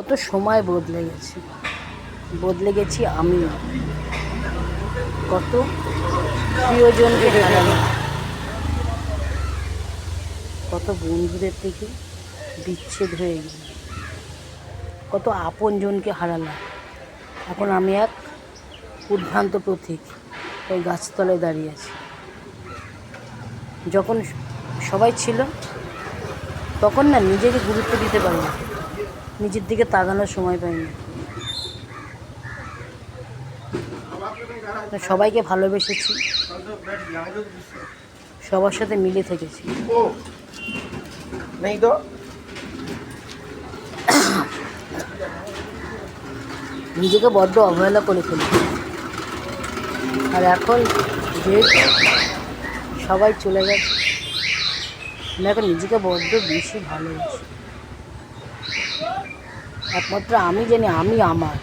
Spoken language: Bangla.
কত সময় বদলে গেছে। বদলে গেছি আমি কত প্রিয়জনকে হারালাম কত বন্ধুদের থেকে বিচ্ছেদ হয়ে গেল কত আপনজনকে হারালাম। এখন আমি এক উদ্ভ্রান্ত প্রতীক ওই গাছতলায় দাঁড়িয়ে আছি। যখন সবাই ছিল, তখন না নিজেকে গুরুত্ব দিতে পারি না। নিজের দিকে তাকানোর সময় পাইনি। সবাইকে ভালোবেসেছি। সবার সাথে মিলে থেকেছি। নিজেকে বড্ড অবহেলা করে ফেলি আর এখন যেহেতু সবাই চলে গেছে আমি এখন নিজেকে বড্ড বেশি ভালোবাসি। একমাত্র আমি জানি আমি আমার।